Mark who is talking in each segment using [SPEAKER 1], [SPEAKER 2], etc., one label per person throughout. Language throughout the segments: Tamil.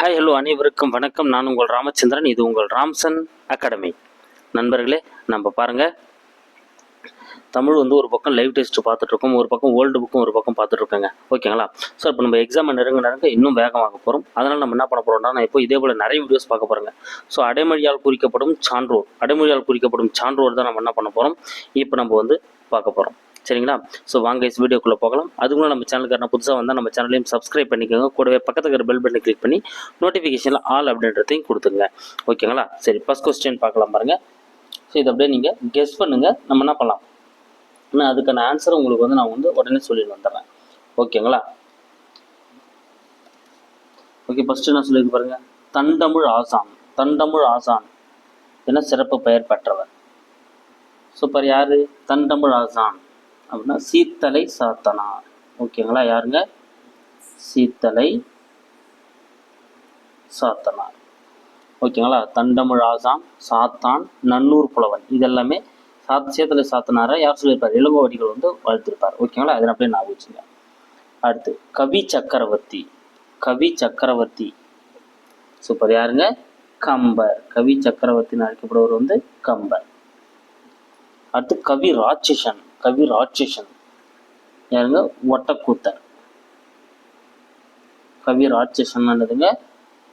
[SPEAKER 1] ஹாய் ஹலோ அனைவருக்கும் வணக்கம். நான் உங்கள் ராமச்சந்திரன். இது உங்கள் ராம்சன் அகாடமி. நண்பர்களே நம்ம பாருங்கள் தமிழ் வந்து ஒரு பக்கம் லைவ் டெஸ்ட் பார்த்துட்ருக்கோம் ஒரு பக்கம் ஓல்டு புக்கும் ஒரு பக்கம் பார்த்துட்ருக்கோங்க ஓகேங்களா ஸோ இப்போ நம்ம எக்ஸாம் நெருங்க நெருங்க இன்னும் வேகமாக போகிறோம் அதனால் நம்ம என்ன பண்ண போகிறோம்னா நான் இப்போ இதே போல் நிறைய வீடியோஸ் பார்க்க போகிறேங்க ஸோ அடைமொழியால் குறிக்கப்படும் சான்றோர். அடைமொழியால் குறிக்கப்படும் சான்றோர் தான் நம்ம என்ன பண்ண போகிறோம் இப்போ நம்ம வந்து பார்க்க போகிறோம் சரிங்களா? ஸோ வாங்க இஸ் வீடியோக்குள்ளே போகலாம். அதுக்குள்ள நம்ம சேனலுக்கு புதுசாக வந்தால் நம்ம சேனலையும் சப்ஸ்கிரைப் பண்ணிக்கோங்க. கூடவே பக்கத்துக்கு இருக்கிற பெல் பட்டனை கிளிக் பண்ணி நோட்டிஃபிகேஷனில் ஆல் அப்படின்றதையும் கொடுத்துருங்க. ஓகேங்களா? சரி ஃபஸ்ட் கொஸ்டின் பார்க்கலாம் பாருங்கள் ஸோ இது அப்படியே நீங்கள் கெஸ் பண்ணுங்கள் நம்ம என்ன பண்ணலாம்? ஆனால் அதுக்கான ஆன்சரை உங்களுக்கு வந்து நான் வந்து உடனே சொல்லிட்டு வந்துடுறேன். ஓகேங்களா? ஓகே ஃபஸ்ட்டு என்ன சொல்லியிருக்கு பாருங்கள் தண்டமிழ் ஆசான். தண்டமிழ் ஆசான் என சிறப்பு பெயர் பெற்றவர். சூப்பர் யார்? தண்டமிழ் ஆசான். அப்படின்னா சீத்தலை சாத்தனார் ஓகேங்களா? யாருங்க? சீத்தலை சாத்தனார் ஓகேங்களா? தண்டமிழ் ஆசான் சாத்தான் நன்னூர் புலவன். இதெல்லாமே சாத் சேத்தலை சாத்தனாரை? யார் சொல்லியிருப்பார்? இளங்கோவடிகள் வந்து வாழ்த்திருப்பார். ஓகேங்களா? அதை அப்படியே நான் வச்சுங்க. அடுத்து கவி சக்கரவர்த்தி. கவி சக்கரவர்த்தி. சூப்பர். யாருங்க? கம்பர். கவி சக்கரவர்த்தின்னு அழைக்கப்படுவர் வந்து கம்பர். அடுத்து கவி ராட்சசன். கவி ராட்சசன். யாருங்க? ஒட்டக்கூத்தர். கவி ராட்சசன்ன்றதுங்க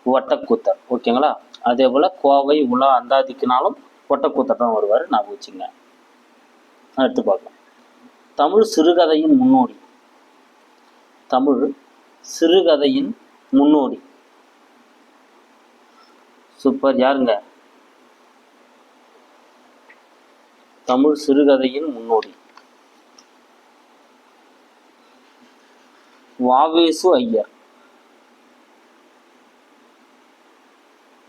[SPEAKER 1] ஒட்டக்கூத்தர். ஓகேங்களா? அதே போல் கோவை உலா அந்தாதிக்குனாலும் ஒட்டக்கூத்தர் தான் வருவார். நான் வச்சுங்க அடுத்து பார்க்கலாம். தமிழ் சிறுகதையின் முன்னோடி. தமிழ் சிறுகதையின் முன்னோடி. சூப்பர் யாருங்க? தமிழ் சிறுகதையின் முன்னோடி. வாவேசு ஐயர்.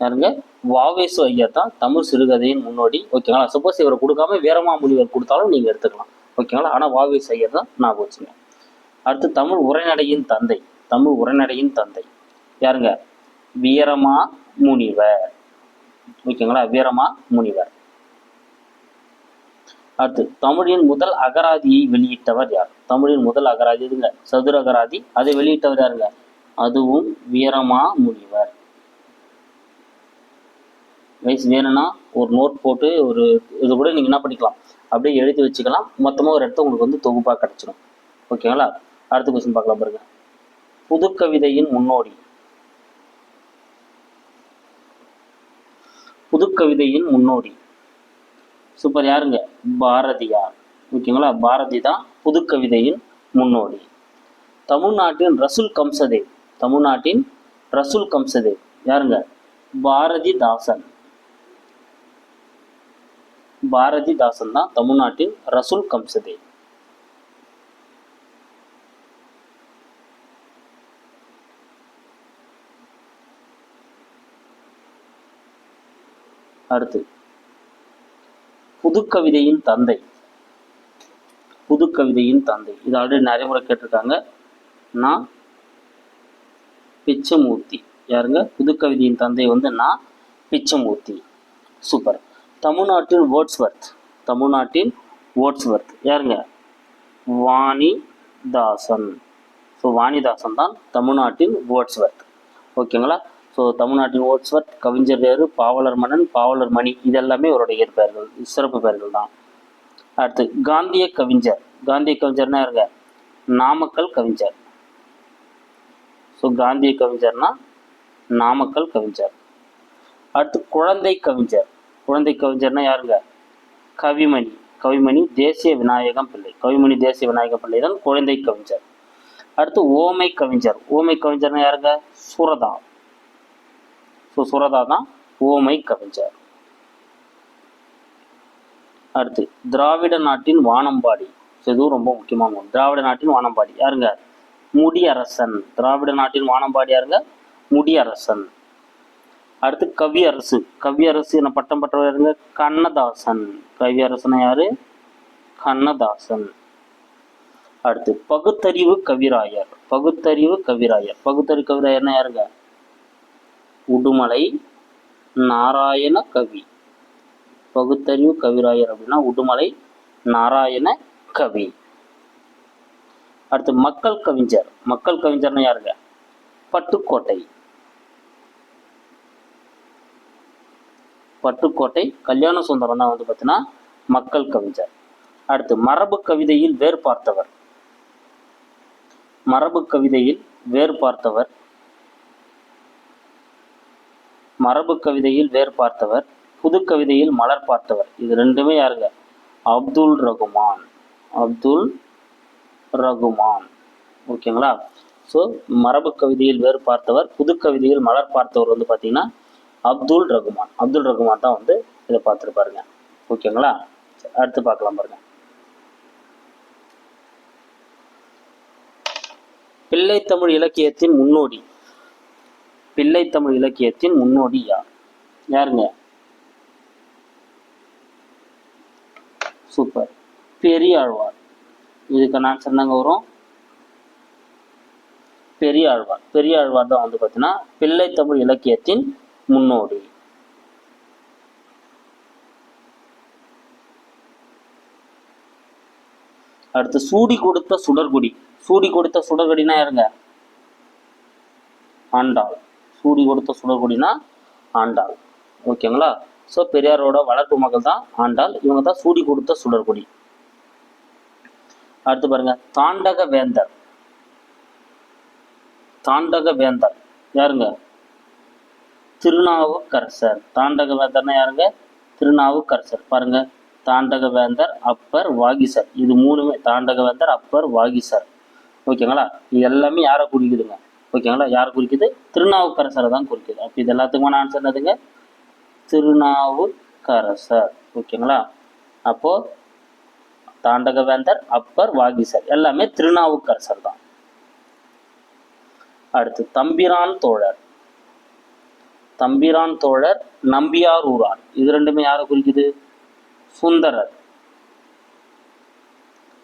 [SPEAKER 1] யாருங்க? வாவேசு ஐயர் தான் தமிழ் சிறுகதையின் முன்னோடி. ஓகேங்களா சப்போஸ் இவரை கொடுக்காம வீரமாமுனிவர் கொடுத்தாலும் நீங்கள் எடுத்துக்கலாம். ஓகேங்களா ஆனால் வாவேசு ஐயர் தான் நான் வச்சுங்க அடுத்து தமிழ் உரைநடையின் தந்தை. தமிழ் உரைநடையின் தந்தை. யாருங்க? வீரமா முனிவர் ஓகேங்களா வீரமா முனிவர் அடுத்து தமிழின் முதல் அகராதியை வெளியிட்டவர் யார்? தமிழின் முதல் அகராதி இதுங்க சதுர அகராதி. அதை வெளியிட்டவர் யாருங்க? அதுவும் வீரமா முனிவர் வயசு வேணும்னா ஒரு நோட் போட்டு ஒரு இது கூட நீங்கள் என்ன பண்ணிக்கலாம்? அப்படியே எழுதி வச்சுக்கலாம். மொத்தமாக ஒரு இடத்த உங்களுக்கு வந்து தொகுப்பாக கிடச்சிடும் ஓகேங்களா அடுத்த கொஸ்டின் பார்க்கலாம் பாருங்க. புதுக்கவிதையின் முன்னோடி. புதுக்கவிதையின் முன்னோடி. சூப்பர் யாருங்க? பாரதியார் ஓகேங்களா? பாரதி தான் புதுக்கவிதையின் முன்னோடி. தமிழ்நாட்டின் ரசுல் கம்சதேவ். தமிழ்நாட்டின் ரசுல் கம்சதேவ். யாருங்க? பாரதிதாசன். பாரதிதாசன் தான் தமிழ்நாட்டின் ரசுல் கம்சதேவ். அடுத்து புதுக்கவிதையின் தந்தை. புதுக்கவிதையின் தந்தை. இது ஆல்ரெடி நிறைய முறை கேட்டிருக்காங்க. நான் பிச்சமூர்த்தி. யாருங்க? புதுக்கவிதையின் தந்தை வந்து நான் பிச்சமூர்த்தி. சூப்பர் தமிழ்நாட்டின் வேர்ட்ஸ்வர்த் தமிழ்நாட்டின் வேர்ட்ஸ்வர்த் யாருங்க? வாணிதாசன். ஸோ வாணிதாசன் தான் தமிழ்நாட்டின் வேர்ட்ஸ்வர்த் ஓகேங்களா ஸோ தமிழ்நாட்டின் ஓட்ஸ்வர்த் கவிஞர் வேறு பாவலர் மன்னன் பாவலர் மணி இதெல்லாமே அவருடைய இயற்பெயர்கள் சிறப்பு பெயர்கள் தான். அடுத்து காந்திய கவிஞர். காந்திய கவிஞர்னா யாருங்க? நாமக்கல் கவிஞர். ஸோ காந்திய கவிஞர்னா நாமக்கல் கவிஞர். அடுத்து குழந்தை கவிஞர். குழந்தை கவிஞர்னா யாருங்க? கவிமணி. கவிமணி தேசிய விநாயகம் பிள்ளை. கவிமணி தேசிய விநாயகம் பிள்ளை தான் குழந்தை கவிஞர். அடுத்து ஓமை கவிஞர். ஓமை கவிஞர்னா யாருங்க? சுரதா. ஸோ சுரதா தான் ஓமை கவிஞர். அடுத்து திராவிட நாட்டின் வானம்பாடி. ஸோ இதுவும் ரொம்ப முக்கியமான திராவிட நாட்டின் வானம்பாடி. யாருங்க? முடியரசன். திராவிட நாட்டின் வானம்பாடி யாருங்க? முடியரசன். அடுத்து கவியரசு. கவியரசு என பட்டம் பெற்றவர் யாருங்க? கண்ணதாசன். கவியரசன் யாரு? கண்ணதாசன். அடுத்து பகுத்தறிவு கவிராயர். பகுத்தறிவு கவிராயர். பகுத்தறிவு கவிராயர்னா யாருங்க? உடுமலை நாராயண கவி. பகுத்தறிவு கவிராயர் அப்படின்னா உடுமலை நாராயண கவி. அடுத்து மக்கள் கவிஞர். மக்கள் கவிஞர்னா யாருங்க? பட்டுக்கோட்டை. பட்டுக்கோட்டை கல்யாண சுந்தரம் தான் வந்து பார்த்தீங்கன்னா மக்கள் கவிஞர். அடுத்து மரபு கவிதையில் வேறு பார்த்தவர். மரபு கவிதையில் வேறு பார்த்தவர். மரபு கவிதையில் வேர் பார்த்தவர் புது கவிதையில் மலர் பார்த்தவர். இது ரெண்டுமே யாருங்க? அப்துல் ரகுமான். அப்துல் ரகுமான். ஓகேங்களா? ஸோ மரபு கவிதையில் வேறு பார்த்தவர் புது கவிதையில் மலர் பார்த்தவர் வந்து பார்த்தீங்கன்னா அப்துல் ரகுமான். அப்துல் ரகுமான் தான் வந்து இதை பார்த்துருப்பாருங்க ஓகேங்களா? அடுத்து பார்க்கலாம் பாருங்க. பிள்ளைத்தமிழ் இலக்கியத்தின் முன்னோடி. பிள்ளைத்தமிழ் இலக்கியத்தின் முன்னோடி யார்? யாருங்க? சூப்பர் பெரியாழ்வார். இதுக்கு நான் சொன்னாங்க வரும் பெரியாழ்வார். பெரியாழ்வார் தான் வந்து பார்த்தீங்கன்னா பிள்ளைத்தமிழ் இலக்கியத்தின் முன்னோடி. அடுத்து சூடி கொடுத்த சுடர்குடி. சூடி கொடுத்த சுடர்குடினா யாருங்க? ஆண்டாள். சூடி கொடுத்த சுடர்குடினா ஆண்டாள். ஓகேங்களா? ஸோ பெரியாரோட வளர்ப்பு மகள் தான் ஆண்டாள். இவங்க தான் சூடி கொடுத்த சுடர்குடி அடுத்து பாருங்க. தாண்டக வேந்தர். தாண்டக வேந்தர். யாருங்க? திருநாவுக்கரசர். தாண்டக வேந்தர்னா யாருங்க? திருநாவுக்கரசர். பாருங்க. தாண்டக வேந்தர் அப்பர் வாகிசர். இது மூணுமே தாண்டக வேந்தர் அப்பர் வாகிசர். ஓகேங்களா? இது எல்லாமே யாரை குறிக்குதுங்க ஓகேங்களா யார் குறிக்குது? திருநாவுக்கரசரை தான் குறிக்குது. அப்போ இது எல்லாத்துக்குமான ஆன்சர் என்னதுங்க? திருநாவுக்கரசர். ஓகேங்களா அப்போது தாண்டக வேந்தர் அப்பர் வாகிசர் எல்லாமே திருநாவுக்கரசர் தான். அடுத்து தம்பிரான் தோழர். தம்பிரான் தோழர் நம்பியார் ஊரான் இது ரெண்டுமே யாரை குறிக்குது? சுந்தரர்.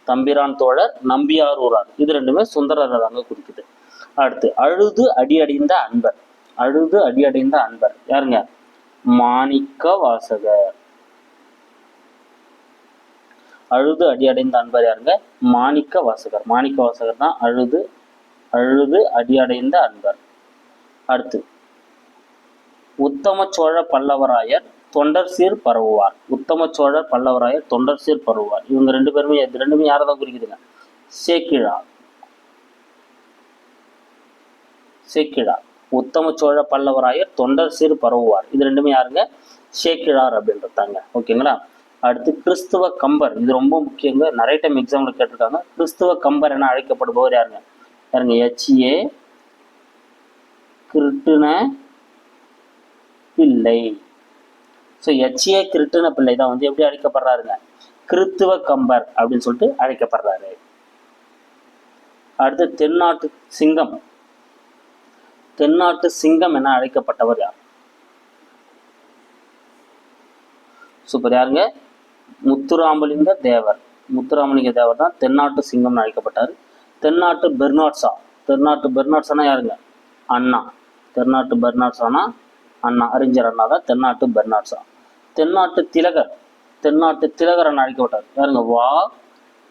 [SPEAKER 1] தம்பிரான் தோழர் நம்பியார் ஊரான் இது ரெண்டுமே சுந்தரரை தாங்க குறிக்குது. அடுத்து அழுது அடியடைந்த அன்பர். அழுது அடியடைந்த அன்பர். யாருங்க? மாணிக்க வாசகர் அழுது அடியடைந்த அன்பர் யாருங்க? மாணிக்க வாசகர் மாணிக்க வாசகர் தான் அழுது அழுது அடியடைந்த அன்பர். அடுத்து உத்தம சோழ பல்லவராயர் தொண்டர் சீர் பரவுவார். உத்தம சோழர் பல்லவராயர் தொண்டர் சீர் பரவுவார். இவங்க ரெண்டு பேருமே இது ரெண்டுமே யாரை தான் குறிக்குதுங்க? சேக்கிழார் சேக்கிழார் உத்தம சோழ பல்லவராயர் தொண்டர் சீர் பரவுவார். இது ரெண்டுமே யாருங்க? சேக்கிழார் அப்படின்றதாங்க. ஓகேங்களா? அடுத்து கிறிஸ்துவ கம்பர். இது ரொம்ப முக்கியங்க. நிறைய டைம் எக்ஸாம்ல கேட்டிருக்காங்க. கிறிஸ்துவ கம்பர் என அழைக்கப்படுபவர் யாருங்க? யாருங்க? எச்ஏ கிருட்டுன பிள்ளை. ஸோ எச்ஏ கிருட்டுன பிள்ளை தான் வந்து எப்படி அழைக்கப்படுறாருங்க? கிறித்துவ கம்பர் அப்படின்னு சொல்லிட்டு அழைக்கப்படுறாரு. அடுத்து தென்னாட்டு சிங்கம். தென்னாட்டு சிங்கம் என அழைக்கப்பட்டவர் யார்? சூப்பர் யாருங்க? முத்துராமலிங்க தேவர். முத்துராமலிங்க தேவர் தான் தென்னாட்டு சிங்கம்னு அழைக்கப்பட்டார். தென்னாட்டு பெர்னாட்ஸா தென்னாட்டு பெர்னாட்ஸானா யாருங்க? அண்ணா. தென்னாட்டு பெர்னாட்ஸானா அண்ணா. அறிஞர் அண்ணா தான் தென்னாட்டு பெர்னாட்ஸா தென்னாட்டு திலகர். தென்னாட்டு திலகர் அண்ணா அழைக்கப்பட்டார். யாருங்க? வா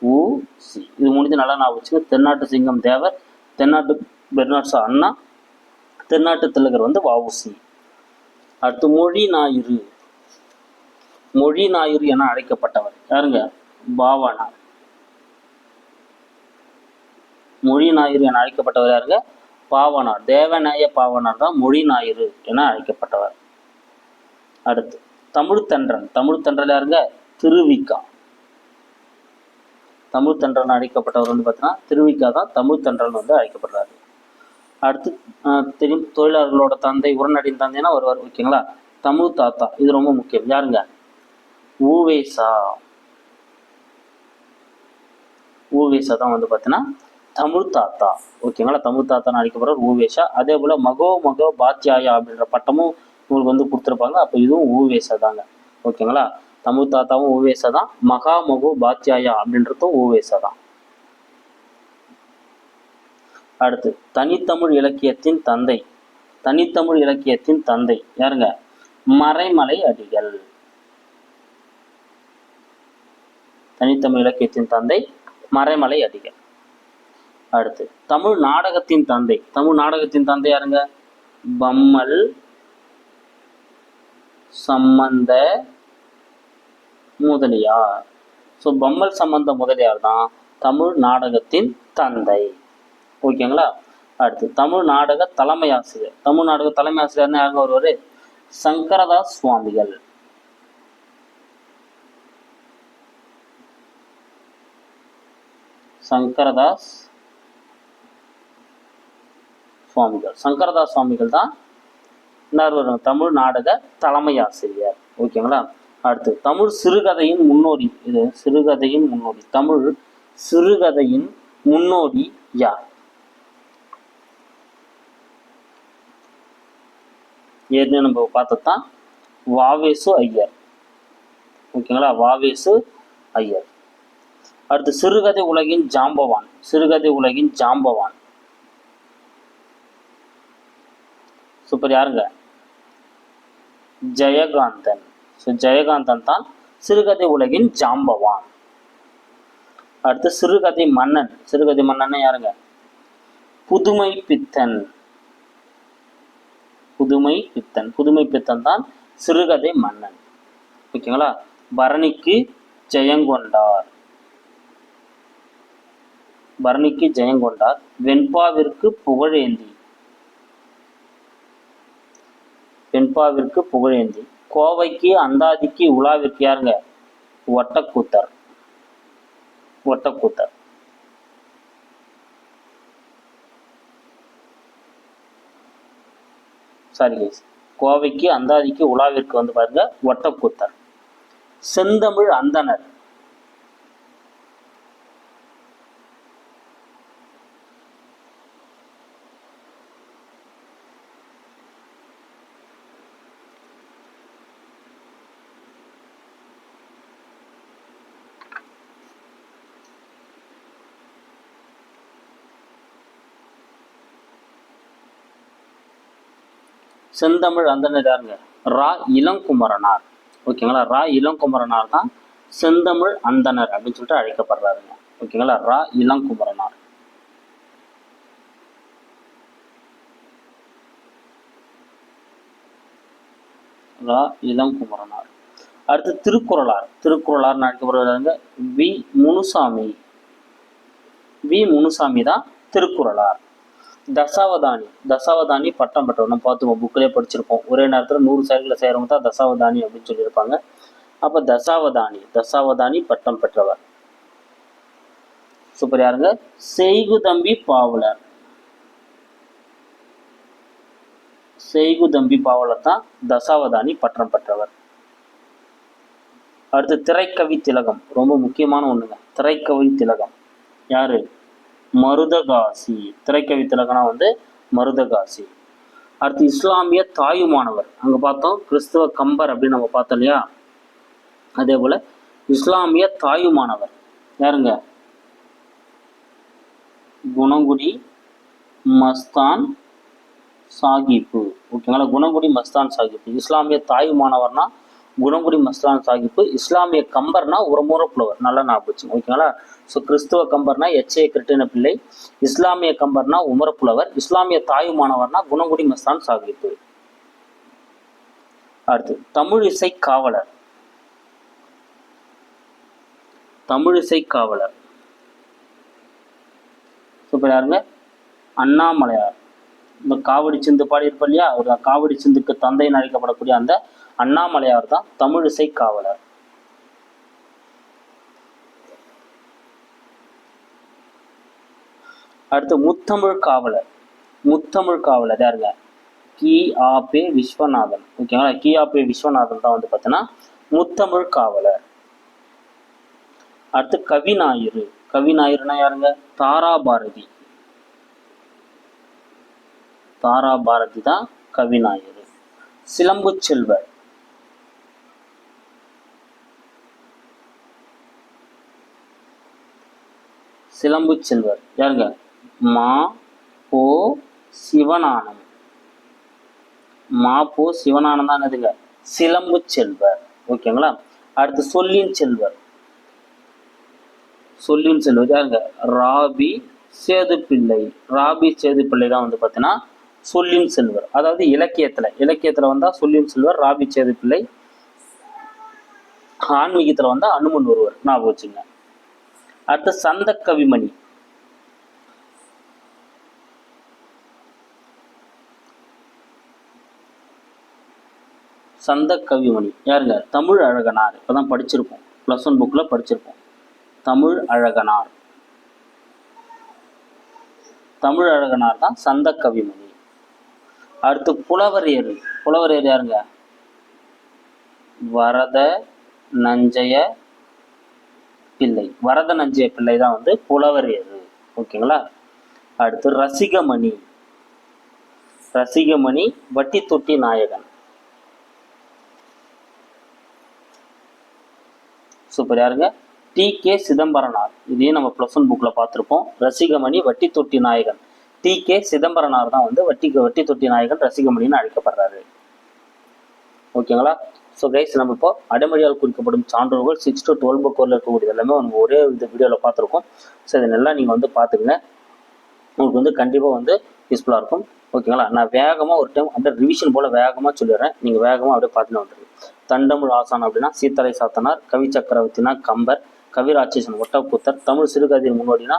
[SPEAKER 1] உ சி. இது முடிஞ்சு நல்லா நான் வச்சுங்க. தென்னாட்டு சிங்கம் தேவர் தென்னாட்டு பெர்னாட்ஸா அண்ணா தென்னாட்டு திலகர் வந்து வஉசி. அடுத்து மொழி ஞாயிறு. மொழி ஞாயிறு என அழைக்கப்பட்டவர். யாருங்க? பாவானார் மொழி ஞாயிறு என அழைக்கப்பட்டவர் யாருங்க? பாவனார் தேவநாய பாவனார் தான் மொழி ஞாயிறு என அழைக்கப்பட்டவர். அடுத்து தமிழ் தென்றல். தமிழ் யாருங்க? திருவிக்கா. தமிழ் தன்றன் அழைக்கப்பட்டவர் வந்து பார்த்தீங்கன்னா திருவிக்கா தான் தமிழ் தென்றல் வந்து அழைக்கப்படுறாரு. அடுத்து தெரியும் தொழிலாளர்களோட தந்தை உடனடியின் தந்தைனா வருவார் ஓகேங்களா? தமிழ் தாத்தா இது ரொம்ப முக்கியம். யாருங்க? ஊவேசா. ஊவேசா தான் வந்து பார்த்தீங்கன்னா தமிழ் தாத்தா. ஓகேங்களா? தமிழ் தாத்தா அழைக்கப்படுற ஊவேஷா அதே போல் மகோ மகோ பாத்தியாயா அப்படின்ற பட்டமும் உங்களுக்கு வந்து கொடுத்துருப்பாங்க. அப்போ இதுவும் ஊவேசா தாங்க. ஓகேங்களா? தமிழ் தாத்தாவும் ஊவேசா தான். மகா மகோ பாத்தியாயா அப்படின்றதும் ஊவேசா தான். அடுத்து தனித்தமிழ் இலக்கியத்தின் தந்தை. தனித்தமிழ் இலக்கியத்தின் தந்தை யாருங்க? மறைமலை அடிகள். தனித்தமிழ் இலக்கியத்தின் தந்தை மறைமலை அடிகள். அடுத்து தமிழ் நாடகத்தின் தந்தை. தமிழ் நாடகத்தின் தந்தை யாருங்க? பம்மல் சம்பந்த முதலியார். ஸோ பம்மல் சம்பந்த முதலியார் தான் தமிழ் நாடகத்தின் தந்தை. ஓகேங்களா அடுத்து தமிழ் நாடக தலைமை ஆசிரியர். தமிழ் நாடக தலைமை ஆசிரியர்னு யாருங்க வருவார்? சங்கரதாஸ் சுவாமிகள். சங்கரதாஸ் சுவாமிகள். சங்கரதாஸ் சுவாமிகள் தான் என்ன வரும் தமிழ் நாடக தலைமை ஆசிரியர். ஓகேங்களா அடுத்து தமிழ் சிறுகதையின் முன்னோடி. இது சிறுகதையின் முன்னோடி. தமிழ் சிறுகதையின் முன்னோடி யார்? ஏற்கனவே நம்ம பார்த்தது தான் வாவேசு ஐயர். ஓகேங்களா? வாவேசு ஐயர். அடுத்து சிறுகதை உலகின் ஜாம்பவான். சிறுகதை உலகின் ஜாம்பவான். சூப்பர் யாருங்க? ஜெயகாந்தன். ஸோ ஜெயகாந்தன் தான் சிறுகதை உலகின் ஜாம்பவான். அடுத்து சிறுகதை மன்னன். சிறுகதை மன்னன் யாருங்க? புதுமை பித்தன் புதுமை பித்தன். புதுமை பித்தன் தான் சிறுகதை மன்னன். ஓகேங்களா பரணிக்கு ஜெயங்கொண்டார் பரணிக்கு ஜெயங்கொண்டார் வெண்பாவிற்கு புகழேந்தி வெண்பாவிற்கு புகழேந்தி கோவைக்கு அந்தாதிக்கு உலாவிற்கு யாருங்க? ஒட்டக்கூத்தர். ஒட்டக்கூத்தர். சாரி கைஸ் கோவைக்கு அந்தாதிக்கு உலாவிற்கு வந்து பாருங்க ஒட்டக்கூத்தர். செந்தமிழ் அந்தணர் செந்தமிழ் அந்தனர் ரா இளங்குமரனார். ஓகேங்களா? ரா இளங்குமரனார் தான் செந்தமிழ் அந்தனர் அப்படின்னு சொல்லிட்டு அழைக்கப்படுறாருங்க. ஓகேங்களா? ரா இளங்குமரனார். ரா இளங்குமரனார். அடுத்து திருக்குறளார். திருக்குறளார்னு அழைக்கப்படுறாருங்க வி. முனுசாமி. வி. முனுசாமி தான் திருக்குறளார். தசாவதானி. தசாவதானி பட்டம் பெற்றவர் நம்ம பார்த்துப்போம் புக்கிலே படிச்சிருப்போம். ஒரே நேரத்தில் நூறு செயல்களை செய்கிறவங்க தான் தசாவதானி அப்படின்னு சொல்லியிருப்பாங்க. அப்போ தசாவதானி தசாவதானி பட்டம் பெற்றவர். சூப்பர் யாருங்க செய்குதம்பி பாவலர். செய்குதம்பி பாவலர் தான் தசாவதானி பட்டம் பெற்றவர். அடுத்து திரைக்கவி திலகம். ரொம்ப முக்கியமான ஒண்ணுங்க. திரைக்கவி திலகம். யாரு? மருதகாசி. திரைக்கவி திலகனா வந்து மருதகாசி. அடுத்து இஸ்லாமிய தாயுமானவர். அங்க பார்த்தோம் கிறிஸ்துவ கம்பர் அப்படின்னு நம்ம பார்த்தோம் இல்லையா? அதே போல இஸ்லாமிய தாயுமானவர். யாருங்க? குணங்குடி மஸ்தான் சாகிப்பு. ஓகேங்களா? குணங்குடி மஸ்தான் சாகிப்பு. இஸ்லாமிய தாயுமானவர்னா குணங்குடி மஸ்தான் சாகிப்பு இஸ்லாமிய கம்பர்னா உரமுற புலவர் நல்லா ஞாபகம் வச்சுங்க ஓகேங்களா ஸோ கிறிஸ்துவ கம்பர்னா எச்ஏ கிருட்டின பிள்ளை இஸ்லாமிய கம்பர்னா உமரப்புலவர் இஸ்லாமிய தாயுமானவர்னா குணங்குடி மஸ்தான் சாகிப்பு அடுத்து தமிழிசை காவலர். தமிழிசை காவலர். சூப்பர் யாருங்க? அண்ணாமலையார். இந்த காவடி சிந்து பாடியிருப்போம் இல்லையா? அவர் காவடி சிந்துக்கு தந்தைன்னு அழைக்கப்படக்கூடிய அந்த அண்ணாமலையார் தான் தமிழிசை காவலர். அடுத்து முத்தமிழ் காவலர். முத்தமிழ் காவலர் யாருங்க? கி. ஆ. பே. விஸ்வநாதன். ஓகேங்களா? கி. ஆ. பே. விஸ்வநாதன் தான் வந்து பார்த்தீங்கன்னா முத்தமிழ் காவலர். அடுத்து கவிஞாயிறு கவிஞாயிறுனா யாருங்க? தாரா பாரதி. தாரா பாரதி தான் கவிநாயகர் சிலம்பு செல்வர் சிலம்பு செல்வர். யாருங்க? மா போ சிவனானம் மா போ சிவனானம் தான் என்னதுங்க? சிலம்பு செல்வர். ஓகேங்களா? அடுத்து சொல்லின் செல்வர். சொல்லின் செல்வர் யாருங்க? ராபி சேது பிள்ளை ராபி சேது பிள்ளை தான் வந்து பார்த்தீங்கன்னா சொல்லியும் செல்வர். அதாவது இலக்கியத்துல இலக்கியத்துல வந்தா சொல்லியும் செல்வர் ராபி சேது பிள்ளை ஆன்மீகத்தில் வந்தால் அனுமன் ஒருவர் ஞாபகம் வச்சுங்க. அடுத்து சந்த கவிமணி சந்த கவிமணி யாருங்க? தமிழ் அழகனார். இப்பதான் படிச்சிருப்போம். ப்ளஸ் ஒன் புக்கில் படிச்சிருப்போம். தமிழ் அழகனார். தமிழ் அழகனார் தான் சந்த கவிமணி அடுத்து புலவர் ஏறு புலவர் ஏறு யாருங்க? வரத நஞ்சய பிள்ளை. வரத நஞ்சய பிள்ளை தான் வந்து புலவர் ஏறு ஓகேங்களா? அடுத்து ரசிகமணி. ரசிகமணி வட்டி தொட்டி நாயகன். சூப்பர். யாருங்க? T K Chidambaranar. இதையும் நம்ம ப்ளஸ் ஒன் புக்கில் பார்த்துருப்போம். ரசிகமணி வட்டி தொட்டி நாயகன். டி கே சிதம்பரனார் தான் வந்து வட்டி வட்டி தொட்டி நாயகன் ரசிகமணின்னு அழைக்கப்படுறாரு. ஓகேங்களா? ஸோ கைஸ் நம்ம இப்போ அடைமொழியால் குறிக்கப்படும் சான்றோர்கள் சிக்ஸ் டு டுவெல் புக்கில் இருக்கக்கூடியது எல்லாமே நம்ம ஒரே இந்த வீடியோவில் பார்த்துருக்கோம். ஸோ இதை நல்லா நீங்கள் வந்து பார்த்துக்கங்க. உங்களுக்கு வந்து கண்டிப்பாக வந்து யூஸ்ஃபுல்லாக இருக்கும். ஓகேங்களா? நான் வேகமாக ஒரு டைம் அப்படியே ரிவிஷன் போல் வேகமாக சொல்லிடுறேன். நீங்கள் வேகமாக அப்படியே பார்த்துட்டு வந்துடுங்க தண்டமிழ் ஆசான் அப்படின்னா சீத்தலை சாத்தனார் கவி சக்கரவர்த்தினா கம்பர் கவிராட்சேசன் ஒட்டக்கூத்தர் தமிழ் சிறுகதையின் முன்னோடினா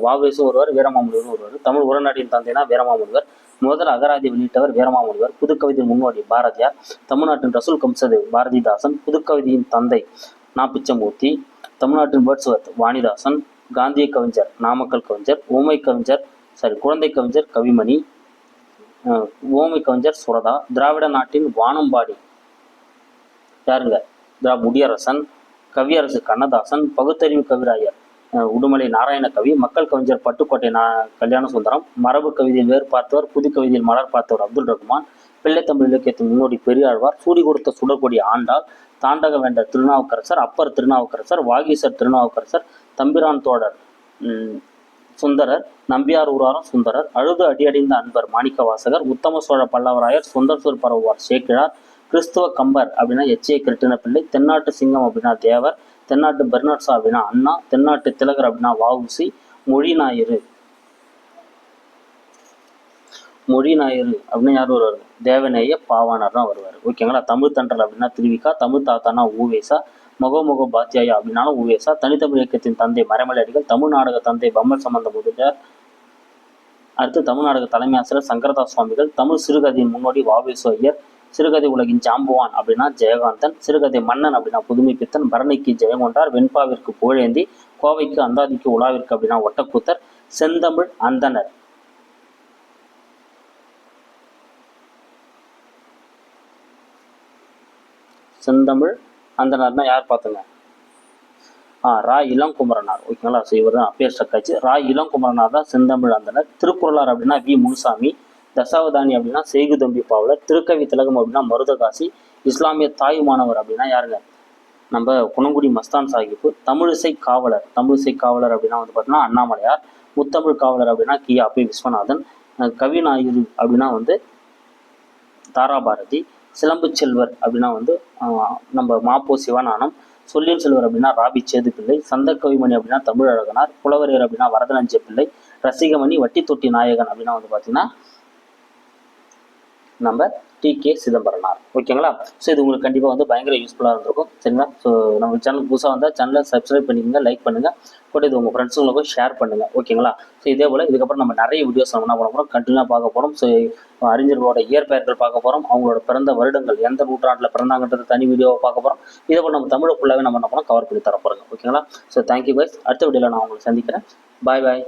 [SPEAKER 1] வாவேசும் ஒருவர் வீரமாமுனிவரும் ஒருவர் தமிழ் உரநாட்டின் தந்தைனா வீரமாமுனிவர் முதல் அகராதி வெளியிட்டவர் வீரமாமுனிவர் புதுக்கவிதையின் முன்னோடி பாரதியார் தமிழ்நாட்டின் ரசூல் கம்சதேவ் பாரதிதாசன் புதுக்கவிதையின் தந்தை நா பிச்சமூர்த்தி தமிழ்நாட்டின் பேர்ட்ஸ்வர்த் வாணிதாசன் காந்திய கவிஞர் நாமக்கல் கவிஞர் ஓமை கவிஞர் சாரி குழந்தை கவிஞர் கவிமணி ஓமை கவிஞர் சுரதா திராவிட நாட்டின் வானம்பாடி யாருங்க? திரா முடியரசன் கவியரசு கண்ணதாசன் பகுத்தறிவு கவிராயர் உடுமலை நாராயண கவி மக்கள் கவிஞர் பட்டுக்கோட்டை நா கல்யாண சுந்தரம் மரபு கவிதையில் வேறு பார்த்தவர் புது கவிதையில் மலர் பார்த்தவர் அப்துல் ரஹ்மான் பிள்ளைத்தமிழ் இலக்கியத்தின் முன்னோடி பெரியாழ்வார் சூடி கொடுத்த சுடர்கொடி ஆண்டாள் தாண்டக வேண்ட திருநாவுக்கரசர் அப்பர் திருநாவுக்கரசர் வாகீசர் திருநாவுக்கரசர் தம்பிரான் தோழர் சுந்தரர் நம்பியார் ஊராரம் சுந்தரர் அழுது அடியடைந்த அன்பர் மாணிக்க வாசகர் உத்தம சோழ பல்லவராயர் சுந்தர்சூர் பரவுவார் சேக்கிழார் கிறிஸ்துவ கம்பர் அப்படின்னா எச்ஏ கிருட்டின பிள்ளை தென்னாட்டு சிங்கம் அப்படின்னா தேவர் தென்னாட்டு பெர்னாட்ஸா அப்படின்னா அண்ணா தென்னாட்டு திலகர் அப்படின்னா வாவுசி மொழி ஞாயிறு மொழி ஞாயிறு அப்படின்னு யார் வருவார்? தேவநேய பாவாணர் தான் வருவார். ஓகேங்களா தமிழ் தண்டல் அப்படின்னா திருவிக்கா தமிழ் தாத்தானா ஊவேசா முகமுக பாத்தியாயா அப்படின்னாலும் ஊவேசா தனித்தமிழ் இயக்கத்தின் தந்தை மறைமலை தமிழ் நாடக தந்தை பம்மல் சம்பந்த முதலியார் அடுத்து தமிழ்நாடக தலைமை ஆசிரியர் சங்கரதாஸ் சுவாமிகள் தமிழ் சிறுகதையின் முன்னோடி வாவேசு ஐயர் சிறுகதை உலகின் ஜாம்புவான் அப்படின்னா ஜெயகாந்தன் சிறுகதை மன்னன் அப்படின்னா புதுமை பித்தன் பரணிக்கு ஜெயங்கொண்டார் வெண்பாவிற்கு புகழேந்தி கோவைக்கு அந்தாதிக்கு உலாவிற்கு அப்படின்னா ஒட்டக்கூத்தர் செந்தமிழ் அந்தனர். செந்தமிழ் அந்தனர்னா யார் பார்த்துங்க? ஆ ரா இளங்குமரனார். ஓகேங்களா? ஸோ இவர் தான் அப்பேர் ஸ்டக்காச்சு ரா இளங்குமரனார் தான் செந்தமிழ் அந்தனர். திருக்குறளார் அப்படின்னா வி முனுசாமி தசாவதானி அப்படின்னா செய்குதம்பி பாவலர் திருக்கவி திலகம் அப்படின்னா மருதகாசி இஸ்லாமிய தாயுமானவர் அப்படின்னா யாருங்க? நம்ம குணங்குடி மஸ்தான் சாஹிப்பு தமிழிசை காவலர். தமிழிசை காவலர் அப்படின்னா வந்து பார்த்தீங்கன்னா அண்ணாமலையார் முத்தமிழ் காவலர் அப்படின்னா கி. அப்பி விஸ்வநாதன் அஹ் கவி நாயுரு அப்படின்னா வந்து தாராபாரதி சிலம்பு செல்வர் அப்படின்னா வந்து ஆஹ், நம்ம மாப்போ சிவநானம் சொல்லியல் செல்வர் அப்படின்னா ராபி சேது பிள்ளை சந்த கவிமணி அப்படின்னா தமிழழகனார் புலவரையர் அப்படின்னா வரதனஞ்ச பிள்ளை ரசிகமணி வட்டி தொட்டி நாயகன் அப்படின்னா வந்து பார்த்தீங்கன்னா நம்ம டி கே சிதம்பரனார். ஓகேங்களா ஸோ இது உங்களுக்கு கண்டிப்பாக வந்து பயங்கர யூஸ்ஃபுல்லாக இருந்திருக்கும். சரிங்களா? ஸோ நம்ம சேனல் புதுசாக வந்தால் சேனலை சப்ஸ்கிரைப் பண்ணிக்கோங்க லைக் பண்ணுங்கள் கூட இது உங்கள் ஃப்ரெண்ட்ஸுங்களுக்கும் ஷேர் பண்ணுங்கள் ஓகேங்களா ஸோ இதே போல் இதுக்கப்புறம் நம்ம நிறைய வீடியோஸ் நம்ம என்ன பண்ண போகிறோம் கண்டினியூவாக பார்க்க போகிறோம் ஸோ அறிஞர்களோட இயற்பெயர்கள் பார்க்க போகிறோம் அவங்களோட பிறந்த வருடங்கள் எந்த நூற்றாண்டில் பிறந்தாங்கன்றது தனி வீடியோவை பார்க்க போகிறோம் இதே போல் நம்ம தமிழை ஃபுல்லாகவே நம்ம என்ன பண்ணோம் கவர் பண்ணி தர போகிறோம் ஓகேங்களா ஸோ தேங்க்யூ guys. அடுத்த வீடியோவில் நான் உங்களை சந்திக்கிறேன். பாய் பாய்